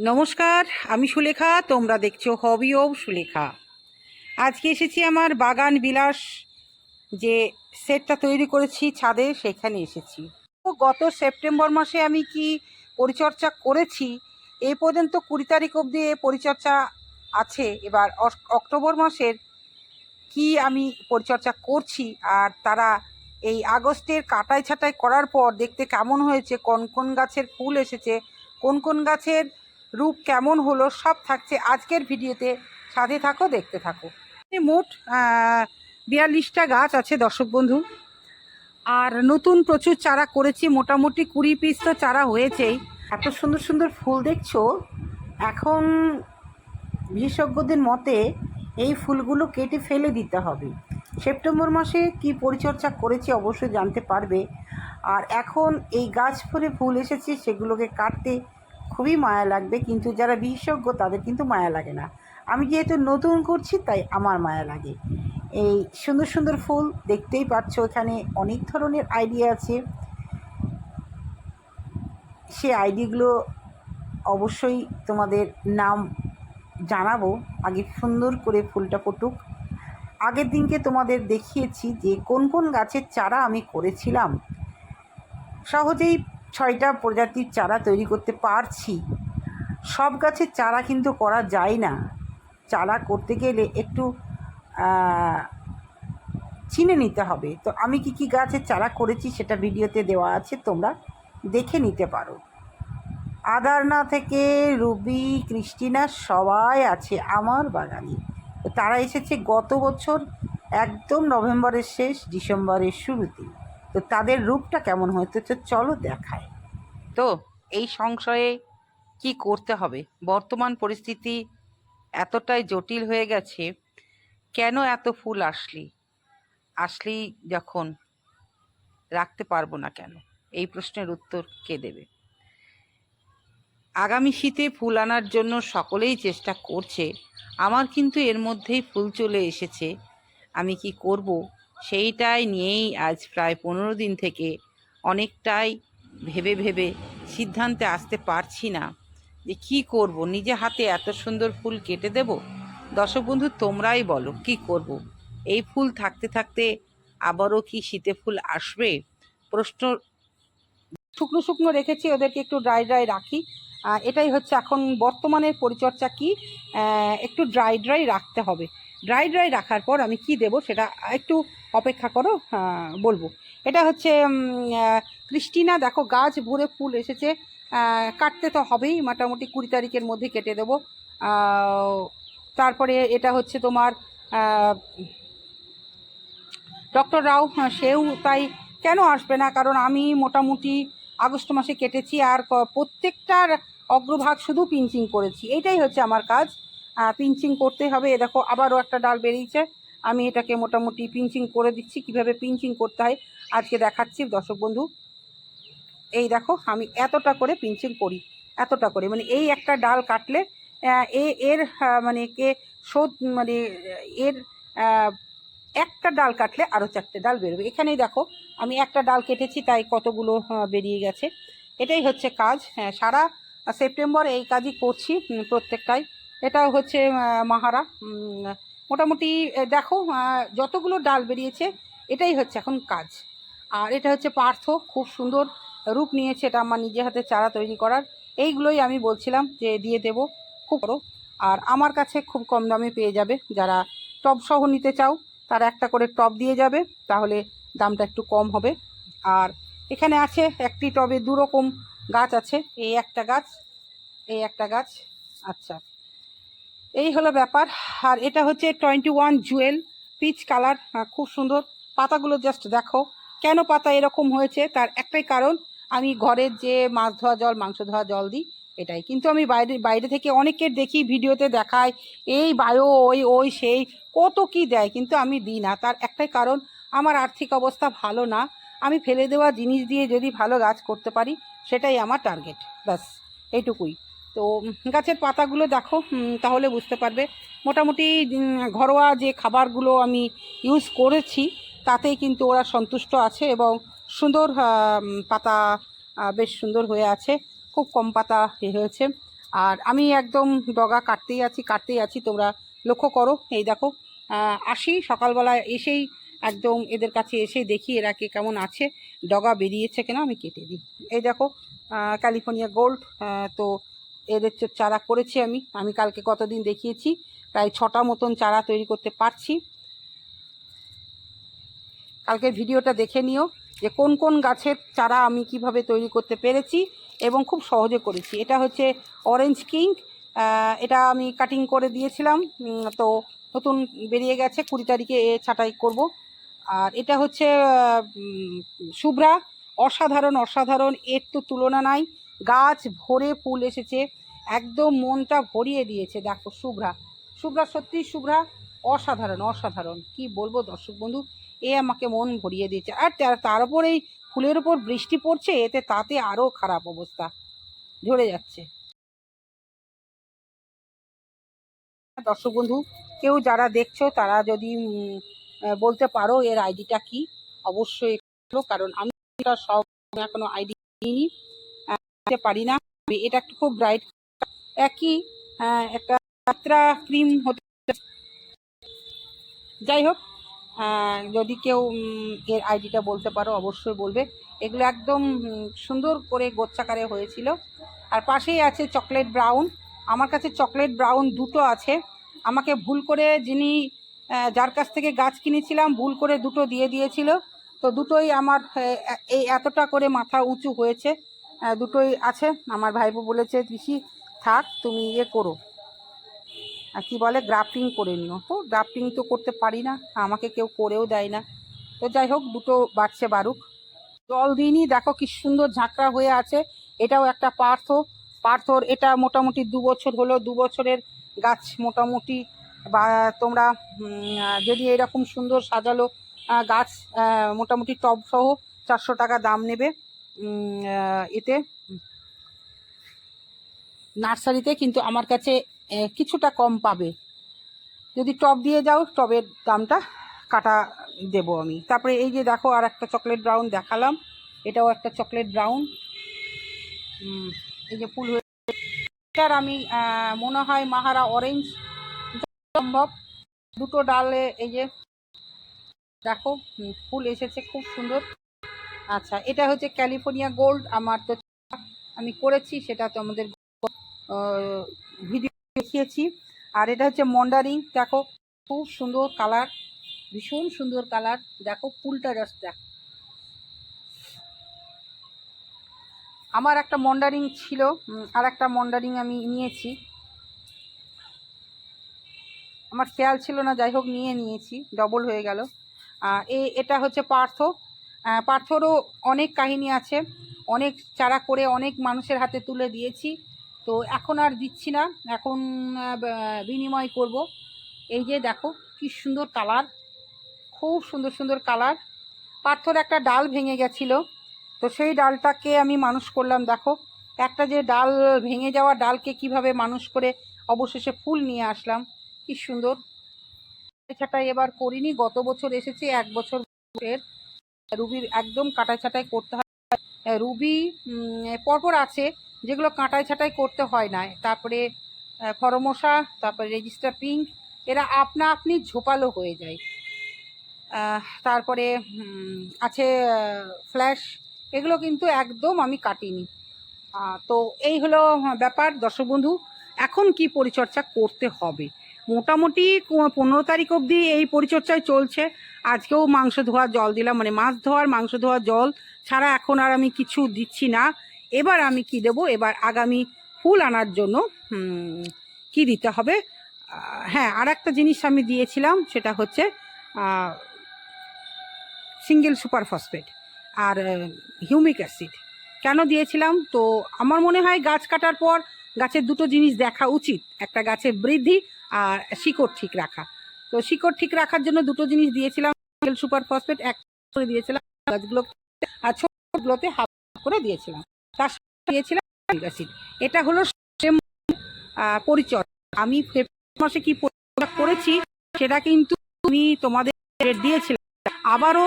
নমস্কার, আমি সুলেখা, তোমরা দেখছ হবি ও সুলেখা। আজকে এসেছি আমার বাগান বিলাস যে সেটটা তৈরি করেছি ছাদে, সেখানে এসেছি। গত সেপ্টেম্বর মাসে আমি কি পরিচর্যা করেছি? এই পর্যন্ত কুড়ি তারিখ অবধি এ পরিচর্যা আছে। এবার অক- অক্টোবর মাসের কি আমি পরিচর্যা করছি আর তারা এই আগস্টের কাটাই ছাঁটাই করার পর দেখতে কেমন হয়েছে? কোন কোন গাছের ফুল এসেছে? কোন কোন গাছের রূপ কেমন হলো সব থাকছে আজকের ভিডিওতে। সাথে থাকো, দেখতে থাকো। মোট বিয়াল্লিশটা গাছ আছে দর্শক বন্ধু। আর নতুন প্রচুর চারা করেছি, মোটামুটি কুড়ি পিস তো চারা হয়েছেই। এত সুন্দর সুন্দর ফুল দেখছ? এখন বিশেষজ্ঞদের মতে এই ফুলগুলো কেটে ফেলে দিতে হবে। সেপ্টেম্বর মাসে কি পরিচর্যা করেছি অবশ্যই জানতে পারবে। আর এখন এই গাছ ফুলে ফুল এসেছে, সেগুলোকে কাটতে খুবই মায়া লাগবে, কিন্তু যারা বিশেষজ্ঞ তাদের কিন্তু মায়া লাগে না। আমি যেহেতু নতুন করছি, তাই আমার মায়া লাগে। এই সুন্দর সুন্দর ফুল দেখতেই পাচ্ছ, এখানে অনেক ধরনের আইডিয়া আছে। সে আইডিগুলো অবশ্যই তোমাদের নাম জানাব, আগে সুন্দর করে ফুলটা ফুটুক আগের দিনকে তোমাদের দেখিয়েছি যে কোন কোন গাছের চারা আমি করেছিলাম। সহজেই ছয়টা প্রজাতির চারা তৈরি করতে পারছি। সব গাছের চারা কিন্তু করা যায় না। চারা করতে গেলে একটু চিনে নিতে হবে। তো আমি কি কি গাছের চারা করেছি সেটা ভিডিওতে দেওয়া আছে, তোমরা দেখে নিতে পারো। আদারনা থেকে রুবি, ক্রিস্টিনা সবাই আছে আমার বাগানে। তারা এসেছে গত বছর, একদম নভেম্বরের শেষ, ডিসেম্বরের শুরুতে। তো তাদের রূপটা কেমন হতে তো চলো দেখায় তো এই সংশয়ে কি করতে হবে? বর্তমান পরিস্থিতি এতটাই জটিল হয়ে গেছে, কেন এত ফুল আসলি? আসলি যখন রাখতে পারব না কেন? এই প্রশ্নের উত্তর কে দেবে? আগামী শীতে ফুল আনার জন্য সকলেই চেষ্টা করছে। আমার কিন্তু এর মধ্যেই ফুল চলে এসেছে। আমি কি করব? সেইটাই নিয়েই আজ প্রায় পনেরো দিন থেকে অনেকটাই ভেবে ভেবে সিদ্ধান্তে আসতে পারছি না যে কি করব, নিজে হাতে এত সুন্দর ফুল কেটে দেব? দর্শক বন্ধু, তোমরাই বলো, কি করব? এই ফুল থাকতে থাকতে আবারও কি শীতে ফুল আসবে? প্রশ্ন শুকনো শুকনো রেখেছি, ওদেরকে একটু ড্রাই ড্রাই রাখি। এটাই হচ্ছে এখন বর্তমানের পরিচর্যা কি? একটু ড্রাই ড্রাই রাখতে হবে। ড্রাই ড্রাই রাখার পর আমি কি দেব সেটা একটু অপেক্ষা করো বলব। এটা হচ্ছে ক্রিস্টিনা দেখো গাছ ভরে ফুল এসেছে। কাটতে তো হবেই মোটামুটি কুড়ি তারিখের মধ্যে কেটে দেবো। তারপরে এটা হচ্ছে তোমার ডক্টর রাও হ্যাঁ, সেও তাই কেন আসবে না? কারণ আমি মোটামুটি আগস্ট মাসে কেটেছি আর প্রত্যেকটার অগ্রভাগ শুধু পিঞ্চিং করেছি। এটাই হচ্ছে আমার কাজ। পিঞ্চিং করতে হবে। এ দেখো, আবারও একটা ডাল বেরিয়েছে। আমি এটাকে মোটামুটি পিঞ্চিং করে দিচ্ছি। কীভাবে পিঞ্চিং করতে হয় আজকে দেখাচ্ছি। দর্শক বন্ধু, এই দেখো, আমি এতটা করে পিঞ্চিং করি, এতটা করে। মানে এই একটা ডাল কাটলে এ, এর মানে কে শোধ মানে এর একটা ডাল কাটলে আরও চারটে ডাল বেরোবে। এখানেই দেখো, আমি একটা ডাল কেটেছি, তাই কতগুলো বেরিয়ে গেছে। এটাই হচ্ছে কাজ। হ্যাঁ সারা সেপ্টেম্বর এই কাজই করছি প্রত্যেকটাই। এটাও হচ্ছে মাহারা। মোটামুটি দেখো যতগুলো ডাল বেরিয়েছে, এটাই হচ্ছে এখন কাজ। আর এটা হচ্ছে পার্থ, খুব সুন্দর রূপ নিয়েছে এটা আমার নিজে হাতে চারা তৈরি করার। এইগুলোই আমি বলছিলাম যে দিয়ে দেব, খুব বড়। আর আমার কাছে খুব কম দামে পেয়ে যাবে। যারা টব সহ নিতে চাও, তারা একটা করে টব দিয়ে যাবে, তাহলে দামটা একটু কম হবে। আর এখানে আছে একটি টবে দু রকম গাছ আছে, এই একটা গাছ, এই একটা গাছ আচ্ছা। এই হলো ব্যাপার। আর এটা হচ্ছে twenty one jewel. Peach colour খুব সুন্দর। পাতাগুলো জাস্ট দেখো। কেন পাতা এরকম হয়েছে তার একটাই কারণ, আমি ঘরের যে মাছ ধোয়া জল, মাংস ধোয়া জল দিই, এটাই। কিন্তু আমি বাইরে বাইরে থেকে অনেকের দেখি, ভিডিওতে দেখায় এই বায়ো, ওই ওই, সেই, কত কি দেয়, কিন্তু আমি দিই না। তার একটাই কারণ, আমার আর্থিক অবস্থা ভালো না। আমি ফেলে দেওয়া জিনিস দিয়ে যদি ভালো গাছ করতে পারি, সেটাই আমার টার্গেট। ব্যাস, এইটুকুই। তো, গাছের পাতাগুলো দেখো তাহলে বুঝতে পারবে। মোটামুটি ঘরোয়া যে খাবারগুলো আমি ইউজ করেছি, তাতেই কিন্তু ওরা সন্তুষ্ট আছে এবং সুন্দর পাতা বেশ সুন্দর হয়ে আছে। খুব কম পাতা হয়েছে। আর আমি একদম ডগা কাটতেই আছি কাটতেই আছি, তোমরা লক্ষ্য করো। এই দেখো আসি সকালবেলা এসেই একদম এদের কাছে এসে দেখি এরা কে কেমন আছে। ডগা বেরিয়েছে কিনা আমি কেটে দিই। এই দেখো ক্যালিফোর্নিয়া গোল্ড তো এদের চারা করেছি আমি। আমি কালকে কতদিন দেখিয়েছি, প্রায় ছটা মতন চারা তৈরি করতে পারছি। কালকের ভিডিওটা দেখে নিও যে কোন কোন গাছের চারা আমি কীভাবে তৈরি করতে পেরেছি এবং খুব সহজে করেছি। এটা হচ্ছে অরেঞ্জ কিং এটা আমি কাটিং করে দিয়েছিলাম। তো নতুন বেরিয়ে গেছে, কুড়ি তারিখে এ ছাটাই করব। আর এটা হচ্ছে শুভ্রা, অসাধারণ অসাধারণ, এর তো তুলনা নাই। গাছ ভরে ফুল এসেছে, একদম মনটা ভরিয়ে দিয়েছে। দেখো শুভ্রা শুভ্রা সত্যি শুভ্রা? অসাধারণ অসাধারণ। কি বলব দর্শক বন্ধু? এ আমাকে মন ভরিয়ে দিয়েছে। আর তার উপর এই ফুলের উপর বৃষ্টি পড়ছে, এতে তাতে আরও খারাপ অবস্থা। ঝরে যাচ্ছে। দর্শক বন্ধু, কেউ যারা দেখছ, তারা যদি বলতে পারো এর আইডিটা কি, অবশ্যই কারণ আমি সব এখনও আইডি নিইনি দিতে পারি না। এটা একটু খুব ব্রাইট একই একটা যাত্রা ক্রিম হতে যাই হোক যদি কেউ এর আইডিটা বলতে পারো, অবশ্যই বলবে। এগুলো একদম সুন্দর করে গোচ্ছাকারে হয়েছিল। আর পাশেই আছে চকলেট ব্রাউন আমার কাছে চকলেট ব্রাউন দুটো আছে। আমাকে ভুল করে যিনি যার কাছ থেকে গাছ কিনেছিলাম, ভুল করে দুটো দিয়ে দিয়েছিল। তো দুটোই আমার এই এতটা করে মাথা উঁচু হয়েছে। দুটোই আছে। আমার ভাইপো বলেছে পিসি থাক, তুমি ইয়ে করো। আর কি বলে গ্রাফটিং করে নিও। তো গ্রাফটিং তো করতে পারি না, আমাকে কেউ করেও দেয় না। তো যাই হোক, দুটো বাড়ছে বারুক। জল দিইনি, দেখো কি সুন্দর ঝাঁকড়া হয়ে আছে। এটাও একটা পার্থ। পার্থর এটা মোটামুটি দু বছর হলো, দু বছরের গাছ মোটামুটি। বা তোমরা যদি এরকম সুন্দর সাজালো গাছ মোটামুটি টব সহ চারশো টাকা দাম নেবে। এতে, নার্সারিতে কিন্তু আমার কাছে কিছুটা কম পাবে। যদি টব দিয়ে যাও, টবের দামটা কাটা দেব আমি। তারপরে এই যে দেখো আর একটা চকলেট ব্রাউন দেখালাম। এটাও একটা চকলেট ব্রাউন। এই যে ফুল এটার আমি মনে হয় মাহারা অরেঞ্জ সম্ভব। দুটো ডালে এই যে দেখো ফুল এসেছে খুব সুন্দর। আচ্ছা এটা হচ্ছে ক্যালিফোর্নিয়া গোল্ড। আমার তো আমি করেছি, সেটা তো আমাদের ভিডিও দেখিয়েছি। আর এটা হচ্ছে মন্ডারিং। দেখো, খুব সুন্দর কালার, ভীষণ সুন্দর কালার। দেখো, ফুলটা জাস্ট দেখো। আমার একটা মন্ডারিং ছিল আর একটা মন্ডারিং আমি নিয়েছি। আমার খেয়াল ছিল না, যাই হোক, নিয়ে নিয়েছি ডবল হয়ে গেল। আর এ, এটা হচ্ছে পার্থ। আহ, পার্থরও অনেক কাহিনী আছে অনেক চারা করে অনেক মানুষের হাতে তুলে দিয়েছি। তো এখন আর দিচ্ছি না এখন বিনিময় করব। এই যে দেখো কি সুন্দর কালার খুব সুন্দর সুন্দর কালার। পার্থর একটা ডাল ভেঙে গেছিল তো সেই ডালটাকে আমি মানুষ করলাম দেখো। একটা যে ডাল ভেঙে যাওয়া ডালকে কীভাবে মানুষ করে অবশেষে ফুল নিয়ে আসলাম কি সুন্দর। ছাটাই এবার করিনি গত বছর এসেছে এক বছর রুবির একদম কাটাই ছাটাই করতে হয়। রুবি পরপর আছে যেগুলো কাটাই ছাটাই করতে হয় না। তারপরে আহ, ফরমোসা তারপরে রেজিস্টার পিঙ্ক এরা আপনা আপনি ঝোপালো হয়ে যায়। তারপরে আছে ফ্ল্যাশ এগুলো কিন্তু একদম আমি কাটিনি। তো এই হলো ব্যাপার। দর্শক বন্ধু এখন কি পরিচর্যা করতে হবে? মোটামুটি পনেরো তারিখ অবধি এই পরিচর্যায় চলছে। আজকেও মাংস ধোয়ার জল দিলাম মানে মাছ ধোয়ার, মাংস ধোয়ার জল ছাড়া এখন আর আমি কিছু দিচ্ছি না। এবার আমি কি দেব? এবার আগামী ফুল আনার জন্য কি দিতে হবে? হ্যাঁ আর একটা জিনিস আমি দিয়েছিলাম, সেটা হচ্ছে সিঙ্গেল সুপার ফসফেট আর হিউমিক অ্যাসিড। কেন দিয়েছিলাম? তো আমার মনে হয় গাছ কাটার পর গাছের দুটো জিনিস দেখা উচিত, একটা গাছের বৃদ্ধি আর শিকড় ঠিক রাখা। তো শিকড় ঠিক রাখার জন্য দুটো জিনিস দিয়েছিলাম সিঙ্গেল সুপার ফসফেট এক করে দিয়েছিলাম গাছগুলো আর ছোটগুলোতে হাফ করে দিয়েছিলাম। তার সাথে দিয়েছিলাম অ্যাসিড। এটা হলো আহ, পরিচর্যা। আমি ফেব্রুয়ারি মাসে কি পরিচর্যা করেছি সেটা কিন্তু আমি তোমাদের রেট দিয়েছিলাম। আবারও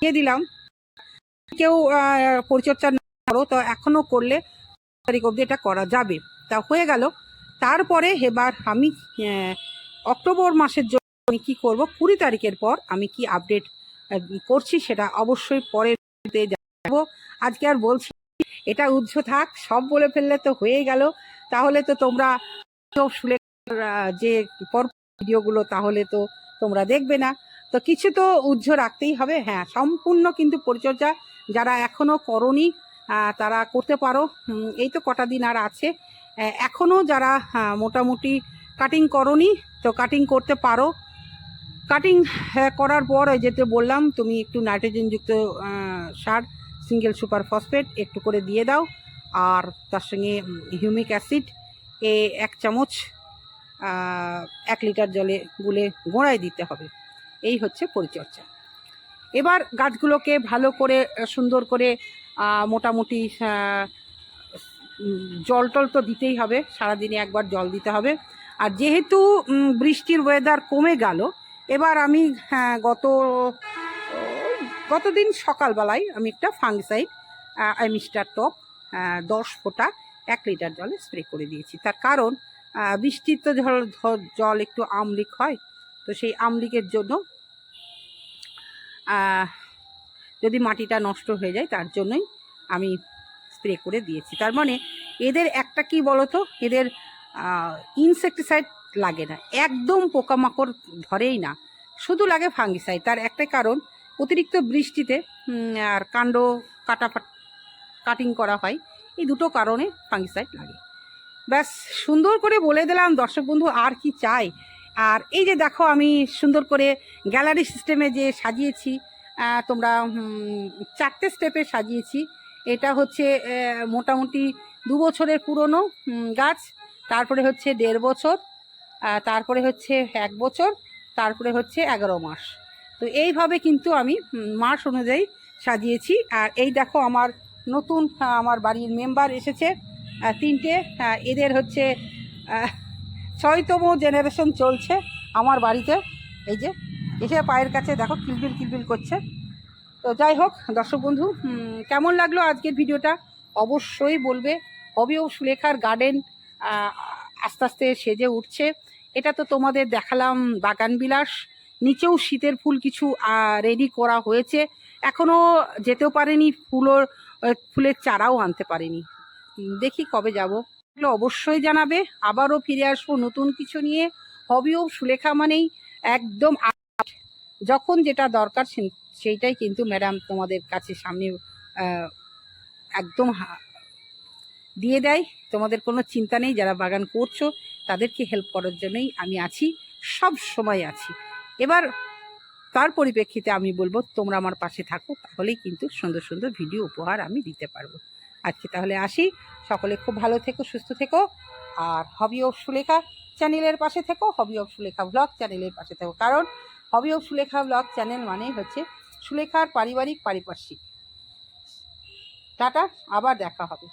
দিয়ে দিলাম। কেউ আহ, পরিচর্যা না করো তো এখনও করলে তারিখ অবধি এটা করা যাবে। তা হয়ে গেল। তারপরে এবার আমি অক্টোবর মাসের জন্য আমি কী করব? কুড়ি তারিখের পর আমি কি আপডেট করছি সেটা অবশ্যই পরে যাব আজকে আর বলছি এটা উজ্জ্ব থাক সব বলে ফেললে তো হয়ে গেল। তাহলে তো তোমরা যে পর ভিডিওগুলো তাহলে তো তোমরা দেখবে না। তো কিছু তো উজ্জ্ব রাখতেই হবে। হ্যাঁ সম্পূর্ণ কিন্তু পরিচর্যা যারা এখনও করনি তারা করতে পারো। এই তো কটা দিন আর আছে। আহ, এখনও যারা আহ, মোটামুটি কাটিং করনি তো কাটিং করতে পারো। কাটিং করার পর ওই যেতে বললাম, তুমি একটু নাইট্রোজেনযুক্ত সার সিঙ্গেল সুপার ফসফেট একটু করে দিয়ে দাও। আর তার সঙ্গে হিউমিক অ্যাসিড এ এক চামচ এক লিটার জলে গুলে গোড়ায় দিতে হবে। এই হচ্ছে পরিচর্যা। এবার গাছগুলোকে ভালো করে সুন্দর করে মোটামুটি জল টল তো দিতেই হবে। সারাদিনে একবার জল দিতে হবে। আর যেহেতু বৃষ্টির ওয়েদার কমে গেল এবার আমি হ্যাঁ, গত গতদিন সকালবেলায় আমি একটা ফাঙ্গিসাইড মিস্টার টপ দশ ফোঁটা এক লিটার জলে স্প্রে করে দিয়েছি। তার কারণ বৃষ্টির তো জল একটু আমলিক হয় তো সেই আমলিকের জন্য যদি মাটিটা নষ্ট হয়ে যায় তার জন্যই আমি স্প্রে করে দিয়েছি। তার মানে এদের একটা কি বলতো? এদের ইনসেকটিসাইড লাগে না। একদম পোকামাকড় ধরেই না। শুধু লাগে ফাঙ্গিসাইড। তার একটাই কারণ, অতিরিক্ত বৃষ্টিতে আর কাণ্ড কাটা কাটিং করা হয়, এই দুটো কারণে ফাঙ্গিসাইড লাগে। ব্যাস, সুন্দর করে বলে দিলাম, দর্শক বন্ধু, আর কি চাই? আর এই যে দেখো, আমি সুন্দর করে গ্যালারি সিস্টেমে যে সাজিয়েছি তোমরা চারটে স্টেপে সাজিয়েছি। এটা হচ্ছে মোটামুটি দু বছরের পুরনো গাছ, তারপরে হচ্ছে দেড় বছর তারপরে হচ্ছে এক বছর, তারপরে হচ্ছে এগারো মাস। তো এইভাবে কিন্তু আমি মাস অনুযায়ী সাজিয়েছি। আর এই দেখো আমার নতুন আমার বাড়ির মেম্বার এসেছে। তিনটে এদের হচ্ছে ছয়তম জেনারেশন চলছে আমার বাড়িতে। এই যে, এসে পায়ের কাছে দেখো কিলবিল কিলবিল করছে। তো যাই হোক, দর্শক বন্ধু কেমন লাগল আজকের ভিডিওটা? অবশ্যই বলবে। হবি ও সুলেখার গার্ডেন আস্তে আস্তে সেজে উঠছে। এটা তো তোমাদের দেখালাম বাগান বিলাস। নিচেও শীতের ফুল কিছু রেডি করা হয়েছে। এখনও যেতেও পারেনি, ফুলও ফুলের চারাও আনতে পারেনি। দেখি কবে যাব। এগুলো অবশ্যই জানাবে। আবারও ফিরে আসব নতুন কিছু নিয়ে। হবিও সুলেখা মানেই একদম যখন যেটা দরকার সেইটাই কিন্তু ম্যাডাম তোমাদের কাছে সামনে একদম দিয়ে দেয়। তোমাদের কোনো চিন্তা নেই, যারা বাগান করছ তাদেরকে হেল্প করার জন্যই আমি আছি, সব সময় আছি। এবার তার পরিপ্রেক্ষিতে আমি বলব, তোমরা আমার পাশে থাকো, তাহলেই কিন্তু সুন্দর সুন্দর ভিডিও উপহার আমি দিতে পারব। আজকে তাহলে আসি, সকলে খুব ভালো থেকো, সুস্থ থেকো। আর হবি অফ সুলেখা চ্যানেলের পাশে থেকো হবি অফ সুলেখা ব্লগ চ্যানেলের পাশে থেকো। কারণ hobby of Sulekha blog channel মানেই হচ্ছে সুলেখার পারিবারিক, পারিপার্শ্বিক। টাটা, আবার দেখা হবে।